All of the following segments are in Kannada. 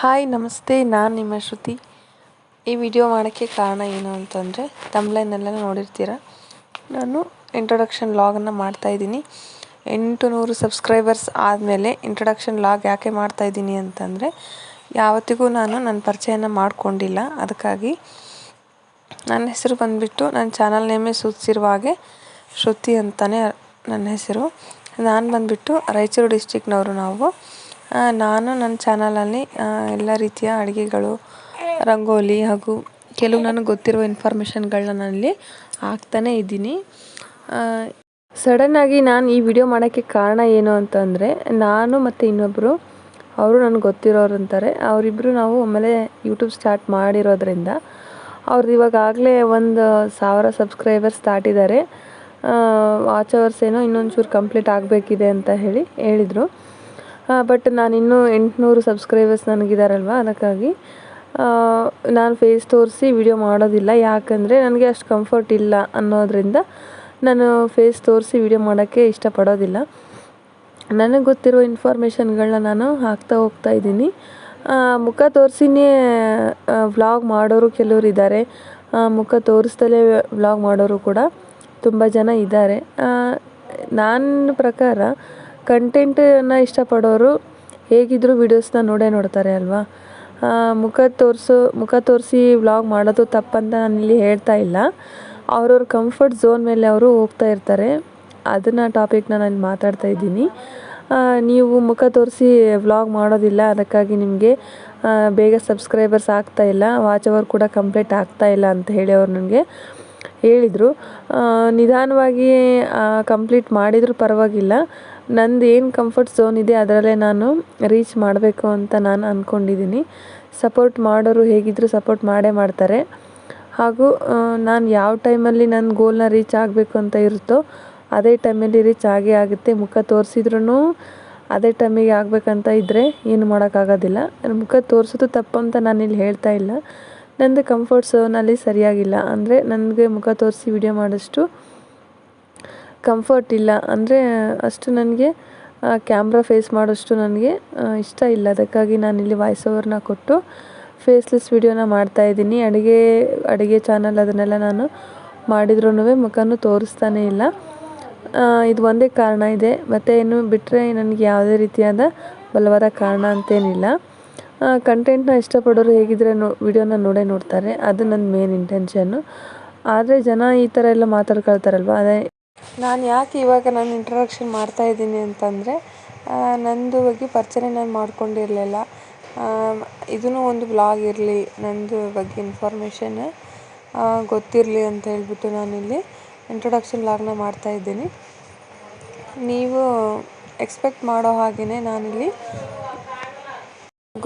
ಹಾಯ್, ನಮಸ್ತೆ. ನಾನು ನಿಮ್ಮ ಶ್ರುತಿ. ಈ ವಿಡಿಯೋ ಮಾಡೋಕ್ಕೆ ಕಾರಣ ಏನು ಅಂತಂದರೆ, ತಮ್ಲೈನಲ್ಲೆಲ್ಲ ನೋಡಿರ್ತೀರ? ನಾನು ಇಂಟ್ರೊಡಕ್ಷನ್ ಲಾಗನ್ನು ಮಾಡ್ತಾಯಿದ್ದೀನಿ ಎಂಟು ನೂರು ಸಬ್ಸ್ಕ್ರೈಬರ್ಸ್ ಆದಮೇಲೆ ಇಂಟ್ರೊಡಕ್ಷನ್ ಲಾಗ್ ಯಾಕೆ ಮಾಡ್ತಾಯಿದ್ದೀನಿ ಅಂತಂದರೆ, ಯಾವತ್ತಿಗೂ ನಾನು ನನ್ನ ಪರಿಚಯನ ಮಾಡಿಕೊಂಡಿಲ್ಲ. ಅದಕ್ಕಾಗಿ ನನ್ನ ಹೆಸರು ಬಂದುಬಿಟ್ಟು ನನ್ನ ಚಾನಲ್ ನೇಮೇ ಸೂಚಿಸಿರುವ ಹಾಗೆ ಶ್ರುತಿ ಅಂತಲೇ ನನ್ನ ಹೆಸರು. ನಾನು ಬಂದುಬಿಟ್ಟು ರಾಯಚೂರು ಡಿಸ್ಟಿಕ್ನವರು ನಾವು. ನಾನು ನನ್ನ ಚಾನಲಲ್ಲಿ ಎಲ್ಲ ರೀತಿಯ ಅಡುಗೆಗಳು, ರಂಗೋಲಿ ಹಾಗೂ ಕೆಲವು ನನಗೆ ಗೊತ್ತಿರುವ ಇನ್ಫಾರ್ಮೇಷನ್ಗಳನ್ನ ನಾನಲ್ಲಿ ಹಾಕ್ತಾನೇ ಇದ್ದೀನಿ. ಸಡನ್ನಾಗಿ ನಾನು ಈ ವಿಡಿಯೋ ಮಾಡೋಕ್ಕೆ ಕಾರಣ ಏನು ಅಂತಂದರೆ, ನಾನು ಮತ್ತು ಇನ್ನೊಬ್ಬರು ಅವರು ನನಗೆ ಗೊತ್ತಿರೋರು ಅಂತಾರೆ. ಅವರಿಬ್ಬರು ನಾವು ಆಮೇಲೆ ಯೂಟ್ಯೂಬ್ ಸ್ಟಾರ್ಟ್ ಮಾಡಿರೋದ್ರಿಂದ ಅವ್ರದ್ದು ಇವಾಗಾಗಲೇ ಒಂದು ಸಾವಿರ ಸಬ್ಸ್ಕ್ರೈಬರ್ಸ್ ದಾಟಿದ್ದಾರೆ ವಾಚ್ ಅವರ್ಸ್ ಏನೋ ಇನ್ನೊಂಚೂರು ಕಂಪ್ಲೀಟ್ ಆಗಬೇಕಿದೆ ಅಂತ ಹೇಳಿ ಹೇಳಿದರು. ಬಟ್ ನಾನು ಇನ್ನೂ ಎಂಟುನೂರು ಸಬ್ಸ್ಕ್ರೈಬರ್ಸ್ ನನಗಿದಾರಲ್ವ? ಅದಕ್ಕಾಗಿ ನಾನು ಫೇಸ್ ತೋರಿಸಿ ವಿಡಿಯೋ ಮಾಡೋದಿಲ್ಲ. ಯಾಕಂದರೆ ನನಗೆ ಅಷ್ಟು ಕಂಫರ್ಟ್ ಇಲ್ಲ ಅನ್ನೋದರಿಂದ ನಾನು ಫೇಸ್ ತೋರಿಸಿ ವಿಡಿಯೋ ಮಾಡೋಕ್ಕೆ ಇಷ್ಟಪಡೋದಿಲ್ಲ. ನನಗೆ ಗೊತ್ತಿರೋ ಇನ್ಫಾರ್ಮೇಷನ್ಗಳನ್ನ ನಾನು ಹಾಕ್ತಾ ಹೋಗ್ತಾ ಇದ್ದೀನಿ. ಮುಖ ತೋರಿಸಿನೇ ವ್ಲಾಗ್ ಮಾಡೋರು ಕೆಲವರು ಇದ್ದಾರೆ ಮುಖ ತೋರಿಸ್ದಲೇ ವ್ಲಾಗ್ ಮಾಡೋರು ಕೂಡ ತುಂಬ ಜನ ಇದ್ದಾರೆ. ನನ್ನ ಪ್ರಕಾರ ಕಂಟೆಂಟನ್ನು ಇಷ್ಟಪಡೋರು ಹೇಗಿದ್ದರೂ ವೀಡಿಯೋಸ್ನ ನೋಡೇ ನೋಡ್ತಾರೆ ಅಲ್ವಾ? ಮುಖ ತೋರಿಸೋ, ಮುಖ ತೋರಿಸಿ ವ್ಲಾಗ್ ಮಾಡೋದು ತಪ್ಪಂತ ನಾನಿಲ್ಲಿ ಹೇಳ್ತಾ ಇಲ್ಲ. ಅವ್ರವ್ರ ಕಂಫರ್ಟ್ ಝೋನ್ ಮೇಲೆ ಅವರು ಹೋಗ್ತಾ ಇರ್ತಾರೆ. ಅದನ್ನು ಟಾಪಿಕ್ನ ನಾನು ಮಾತಾಡ್ತಾ ಇದ್ದೀನಿ. ನೀವು ಮುಖ ತೋರಿಸಿ ವ್ಲಾಗ್ ಮಾಡೋದಿಲ್ಲ, ಅದಕ್ಕಾಗಿ ನಿಮಗೆ ಬೇಗ ಸಬ್ಸ್ಕ್ರೈಬರ್ಸ್ ಆಗ್ತಾ ಇಲ್ಲ ವಾಚ್ ಅವರ್ ಕೂಡ ಕಂಪ್ಲೀಟ್ ಆಗ್ತಾ ಇಲ್ಲ ಅಂತ ಹೇಳಿ ಅವ್ರು ನನಗೆ ಹೇಳಿದರು. ನಿಧಾನವಾಗಿ ಕಂಪ್ಲೀಟ್ ಮಾಡಿದರೂ ಪರವಾಗಿಲ್ಲ. ನಂದು ಏನು ಕಂಫರ್ಟ್ ಝೋನ್ ಇದೆ ಅದರಲ್ಲೇ ನಾನು ರೀಚ್ ಮಾಡಬೇಕು ಅಂತ ನಾನು ಅಂದ್ಕೊಂಡಿದ್ದೀನಿ ಸಪೋರ್ಟ್ ಮಾಡೋರು ಹೇಗಿದ್ದರೂ ಸಪೋರ್ಟ್ ಮಾಡೇ ಮಾಡ್ತಾರೆ. ಹಾಗೂ ನಾನು ಯಾವ ಟೈಮಲ್ಲಿ ನನ್ನ ಗೋಲ್ನ ರೀಚ್ ಆಗಬೇಕು ಅಂತ ಇರುತ್ತೋ ಅದೇ ಟೈಮಲ್ಲಿ ರೀಚ್ ಆಗೇ ಆಗುತ್ತೆ. ಮುಖ ತೋರಿಸಿದ್ರೂ ಅದೇ ಟೈಮಿಗೆ ಆಗಬೇಕಂತ ಇದ್ದರೆ ಏನು ಮಾಡೋಕ್ಕಾಗೋದಿಲ್ಲ. ಮುಖ ತೋರಿಸೋದು ತಪ್ಪು ಅಂತ ನಾನಿಲ್ಲಿ ಹೇಳ್ತಾ ಇಲ್ಲ. ನಂದು ಕಂಫರ್ಟ್ ಝೋನಲ್ಲಿ ಸರಿಯಾಗಿಲ್ಲ. ಅಂದರೆ ನನಗೆ ಮುಖ ತೋರಿಸಿ ವಿಡಿಯೋ ಮಾಡೋಷ್ಟು ಕಂಫರ್ಟ್ ಇಲ್ಲ. ಅಂದರೆ ಅಷ್ಟು ನನಗೆ ಕ್ಯಾಮ್ರಾ ಫೇಸ್ ಮಾಡೋಷ್ಟು ನನಗೆ ಇಷ್ಟ ಇಲ್ಲ. ಅದಕ್ಕಾಗಿ ನಾನಿಲ್ಲಿ ವಾಯ್ಸ್ ಓವರ್ನ ಕೊಟ್ಟು ಫೇಸ್ಲೆಸ್ ವಿಡಿಯೋನ ಮಾಡ್ತಾಯಿದ್ದೀನಿ ಅಡುಗೆ ಅಡುಗೆ ಚಾನಲ್ ಅದನ್ನೆಲ್ಲ ನಾನು ಮಾಡಿದ್ರೂ ಮುಖನೂ ತೋರಿಸ್ತಾನೇ ಇಲ್ಲ. ಇದು ಒಂದೇ ಕಾರಣ ಇದೆ. ಮತ್ತು ಇನ್ನು ಬಿಟ್ಟರೆ ನನಗೆ ಯಾವುದೇ ರೀತಿಯಾದ ಬಲವಾದ ಕಾರಣ ಅಂತೇನಿಲ್ಲ. ಕಂಟೆಂಟ್ನ ಇಷ್ಟಪಡೋರು ಹೇಗಿದ್ದರೆ ನೋ ವಿಡಿಯೋನ ನೋಡೇ ನೋಡ್ತಾರೆ. ಅದು ನನ್ನ ಮೇನ್ ಇಂಟೆನ್ಷನ್ನು ಆದರೆ ಜನ ಈ ಥರ ಎಲ್ಲ ಮಾತಾಡ್ಕೊಳ್ತಾರಲ್ವ? ಅದೇ ನಾನು ಯಾಕೆ ಇವಾಗ ನಾನು ಇಂಟ್ರೊಡಕ್ಷನ್ ಮಾಡ್ತಾ ಇದ್ದೀನಿ ಅಂತಂದರೆ ನನ್ನದು ಬಗ್ಗೆ ಪರಿಚಯ ನಾನು ಮಾಡ್ಕೊಂಡಿರಲಿಲ್ಲ. ಇದೂ ಒಂದು ಬ್ಲಾಗ್ ಇರಲಿ ನನ್ನದು ಬಗ್ಗೆ ಇನ್ಫಾರ್ಮೇಷನ್ ಗೊತ್ತಿರಲಿ ಅಂತ ಹೇಳ್ಬಿಟ್ಟು ನಾನಿಲ್ಲಿ ಇಂಟ್ರೊಡಕ್ಷನ್ ಬ್ಲಾಗ್ನ ಮಾಡ್ತಾ ಇದ್ದೀನಿ. ನೀವು ಎಕ್ಸ್ಪೆಕ್ಟ್ ಮಾಡೋ ಹಾಗೆಯೇ ನಾನಿಲ್ಲಿ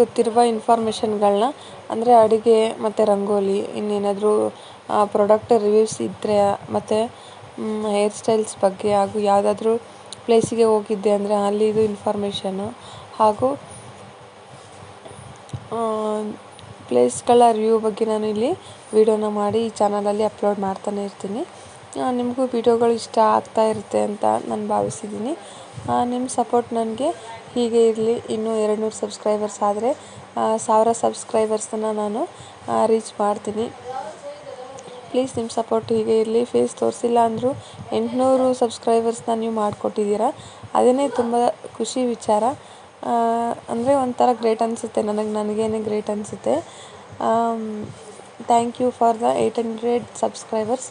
ಗೊತ್ತಿರುವ ಇನ್ಫಾರ್ಮೇಷನ್ಗಳನ್ನ ಅಂದರೆ ಅಡುಗೆ ಮತ್ತು ರಂಗೋಲಿ, ಇನ್ನೇನಾದರೂ ಪ್ರಾಡಕ್ಟ್ ರಿವ್ಯೂಸ್ ಇದ್ದರೆ ಮತ್ತು ಹೇರ್ ಸ್ಟೈಲ್ಸ್ ಬಗ್ಗೆ ಹಾಗೂ ಯಾವುದಾದ್ರೂ ಪ್ಲೇಸಿಗೆ ಹೋಗಿದ್ದೆ ಅಂದರೆ ಅಲ್ಲಿದು ಇನ್ಫಾರ್ಮೇಷನ್ನು ಹಾಗೂ ಪ್ಲೇಸ್ಗಳ ರಿವ್ಯೂ ಬಗ್ಗೆ ನಾನು ಇಲ್ಲಿ ವೀಡಿಯೋನ ಮಾಡಿ ಈ ಚಾನಲಲ್ಲಿ ಅಪ್ಲೋಡ್ ಮಾಡ್ತಾನೆ ಇರ್ತೀನಿ. ನಿಮಗೂ ವಿಡಿಯೋಗಳು ಇಷ್ಟ ಆಗ್ತಾ ಇರುತ್ತೆ ಅಂತ ನಾನು ಭಾವಿಸಿದ್ದೀನಿ ನಿಮ್ಮ ಸಪೋರ್ಟ್ ನನಗೆ ಹೀಗೆ ಇರಲಿ. ಇನ್ನೂ ಎರಡು ನೂರು ಸಬ್ಸ್ಕ್ರೈಬರ್ಸ್ ಆದರೆ ಸಾವಿರ ಸಬ್ಸ್ಕ್ರೈಬರ್ಸನ್ನು ನಾನು ರೀಚ್ ಮಾಡ್ತೀನಿ. ಪ್ಲೀಸ್ ನಿಮ್ಮ ಸಪೋರ್ಟ್ ಹೀಗೆ ಇರಲಿ. ಫೇಸ್ ತೋರಿಸಿಲ್ಲ ಅಂದರೂ ಎಂಟುನೂರು ಸಬ್ಸ್ಕ್ರೈಬರ್ಸ್ನ ನೀವು ಮಾಡಿಕೊಟ್ಟಿದ್ದೀರ. ಅದನ್ನೇ ತುಂಬ ಖುಷಿ ವಿಚಾರ. ಅಂದರೆ ಒಂಥರ ಗ್ರೇಟ್ ಅನಿಸುತ್ತೆ ನನಗೆ, ನನಗೇನೆ ಗ್ರೇಟ್ ಅನಿಸುತ್ತೆ. Thank you for the eight hundred subscribers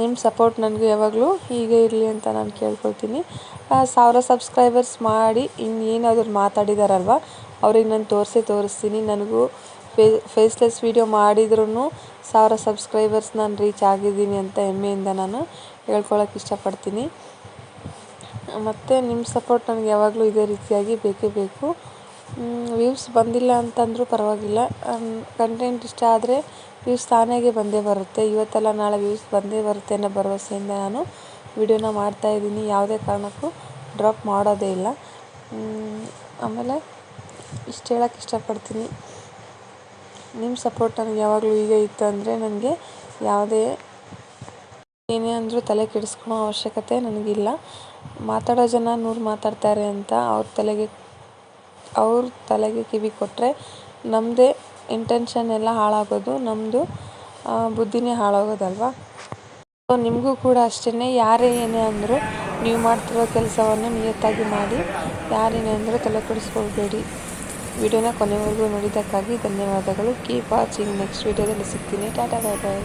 ನಿಮ್ಮ ಸಪೋರ್ಟ್ ನನಗೂ ಯಾವಾಗಲೂ ಹೀಗೆ ಇರಲಿ ಅಂತ ನಾನು ಕೇಳ್ಕೊಳ್ತೀನಿ. ಸಾವಿರ ಸಬ್ಸ್ಕ್ರೈಬರ್ಸ್ ಮಾಡಿ ಇನ್ನು ಏನಾದರೂ ಮಾತಾಡಿದಾರಲ್ವ? ಅವ್ರಿಗೆ ನಾನು ತೋರಿಸಿ, ತೋರಿಸ್ತೀನಿ. ನನಗೂ ಫೇಸ್ಲೆಸ್ ವೀಡಿಯೋ ಮಾಡಿದ್ರೂ ಸಾವಿರ ಸಬ್ಸ್ಕ್ರೈಬರ್ಸ್ ನಾನು ರೀಚ್ ಆಗಿದ್ದೀನಿ ಅಂತ ಹೆಮ್ಮೆಯಿಂದ ನಾನು ಹೇಳ್ಕೊಳಕ್ಕೆ ಇಷ್ಟಪಡ್ತೀನಿ. ಮತ್ತು ನಿಮ್ಮ ಸಪೋರ್ಟ್ ನನಗೆ ಯಾವಾಗಲೂ ಇದೇ ರೀತಿಯಾಗಿ ಬೇಕೇ ಬೇಕು. ವ್ಯೂವ್ಸ್ ಬಂದಿಲ್ಲ ಅಂತಂದರೂ ಪರವಾಗಿಲ್ಲ. ಕಂಟೆಂಟ್ ಇಷ್ಟ ಆದರೆ ವ್ಯೂವ್ಸ್ ತಾನಾಗೆ ಬಂದೇ ಬರುತ್ತೆ. ಇವತ್ತೆಲ್ಲ ನಾಳೆ ವ್ಯೂವ್ಸ್ ಬಂದೇ ಬರುತ್ತೆ ಅನ್ನೋ ಭರವಸೆಯಿಂದ ನಾನು ವಿಡಿಯೋನ ಮಾಡ್ತಾಯಿದ್ದೀನಿ ಯಾವುದೇ ಕಾರಣಕ್ಕೂ ಡ್ರಾಪ್ ಮಾಡೋದೇ ಇಲ್ಲ. ಆಮೇಲೆ ಇಷ್ಟು ಹೇಳಕ್ಕೆ ಇಷ್ಟಪಡ್ತೀನಿ. ನಿಮ್ಮ ಸಪೋರ್ಟ್ ನನಗೆ ಯಾವಾಗಲೂ ಹೀಗೆ ಇತ್ತು ಅಂದರೆ ನನಗೆ ಯಾವುದೇ ಏನೇ ಅಂದರೂ ತಲೆ ಕೆಡಿಸ್ಕೊಳ್ಳೋ ಅವಶ್ಯಕತೆ ನನಗಿಲ್ಲ. ಮಾತಾಡೋ ಜನ ನೂರು ಮಾತಾಡ್ತಾರೆ ಅಂತ ಅವ್ರ ತಲೆಗೆ ಅವ್ರ ತಲೆಗೆ ಕಿವಿ ಕೊಟ್ಟರೆ ನಮ್ಮದೇ ಇಂಟೆನ್ಷನ್ ಎಲ್ಲ ಹಾಳಾಗೋದು ನಮ್ಮದು ಬುದ್ಧಿನೇ ಹಾಳಾಗೋದಲ್ವಾ? ಸೊ ನಿಮಗೂ ಕೂಡ ಅಷ್ಟೇ ಯಾರೇ ಏನೇ ಅಂದರೂ ನೀವು ಮಾಡ್ತಿರೋ ಕೆಲಸವನ್ನು ನಿಯತ್ತಾಗಿ ಮಾಡಿ ಯಾರೇನೇ ಅಂದರೂ ತಲೆ ಕೆಡಿಸ್ಕೊಳ್ಬೇಡಿ. ವಿಡಿಯೋನ ಕೊನೆವರೆಗೂ ನೋಡಿದ್ದಕ್ಕಾಗಿ ಧನ್ಯವಾದಗಳು. Keep watching. ನೆಕ್ಸ್ಟ್ ವಿಡಿಯೋದಲ್ಲಿ ಸಿಗ್ತೀನಿ. ಟಾಟಾ ಬಾಯ್ ಬಾಯ್.